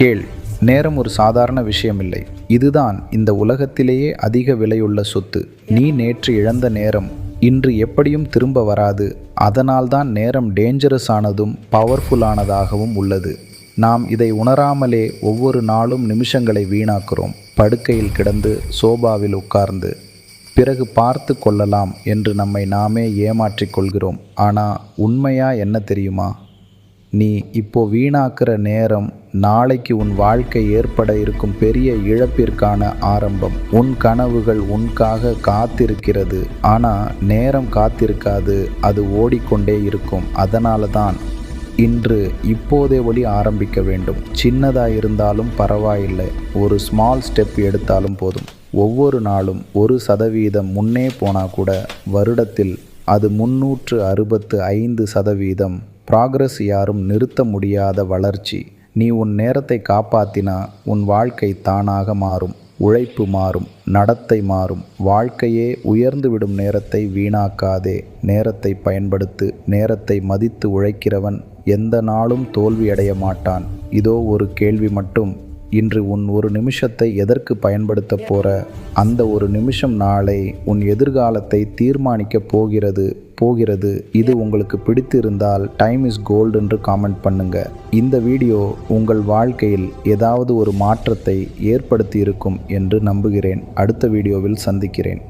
கேள் நேரம் ஒரு சாதாரண விஷயமில்லை. இதுதான் இந்த உலகத்திலேயே அதிக விலையுள்ள சொத்து. நீ நேற்று இழந்த நேரம் இன்று எப்படியும் திரும்ப வராது. அதனால்தான் நேரம் டேஞ்சரஸ் ஆனதும் பவர்ஃபுல்லானதாகவும் உள்ளது. நாம் இதை உணராமலே ஒவ்வொரு நாளும் நிமிஷங்களை வீணாக்குறோம். படுக்கையில் கிடந்து சோபாவில் உட்கார்ந்து பிறகு பார்த்து கொள்ளலாம் என்று நம்மை நாமே ஏமாற்றிக் கொள்கிறோம். ஆனால் உண்மையா என்ன தெரியுமா? நீ இப்போ வீணாக்குற நேரம் நாளைக்கு உன் வாழ்க்கை ஏற்பட இருக்கும் பெரிய இழப்பிற்கான ஆரம்பம். உன் கனவுகள் உன்காக காத்திருக்கிறது. ஆனால் நேரம் காத்திருக்காது. அது ஓடிக்கொண்டே இருக்கும். அதனால தான் இன்று இப்போதே ஒளி ஆரம்பிக்க வேண்டும். சின்னதாக இருந்தாலும் பரவாயில்லை. ஒரு ஸ்மால் ஸ்டெப் எடுத்தாலும் போதும். ஒவ்வொரு நாளும் ஒரு சதவீதம் முன்னே போனால் கூட வருடத்தில் அது முன்னூற்று அறுபத்து ஐந்து சதவீதம் ப்ராக்ரஸ் யாரும் நிறுத்த முடியாத வளர்ச்சி. நீ உன் நேரத்தை காப்பாத்தினா உன் வாழ்க்கை தானாக மாறும். உழைப்பு மாறும். நடத்தை மாறும். வாழ்க்கையே உயர்ந்துவிடும் நேரத்தை வீணாக்காதே. நேரத்தை பயன்படுத்து நேரத்தை மதித்து உழைக்கிறவன் எந்த நாளும் தோல்வியடைய மாட்டான். இதோ ஒரு கேள்வி மட்டும். இன்று உன் ஒரு நிமிஷத்தை எதற்கு பயன்படுத்த போற? அந்த ஒரு நிமிஷம் நாளை உன் எதிர்காலத்தை தீர்மானிக்கப் போகிறது. போகிறது. இது உங்களுக்கு பிடித்திருந்தால் டைம் இஸ் கோல்டு என்று காமெண்ட் பண்ணுங்க. இந்த வீடியோ உங்கள் வாழ்க்கையில் ஏதாவது ஒரு மாற்றத்தை ஏற்படுத்தி இருக்கும் என்று நம்புகிறேன். அடுத்த வீடியோவில் சந்திக்கிறேன்.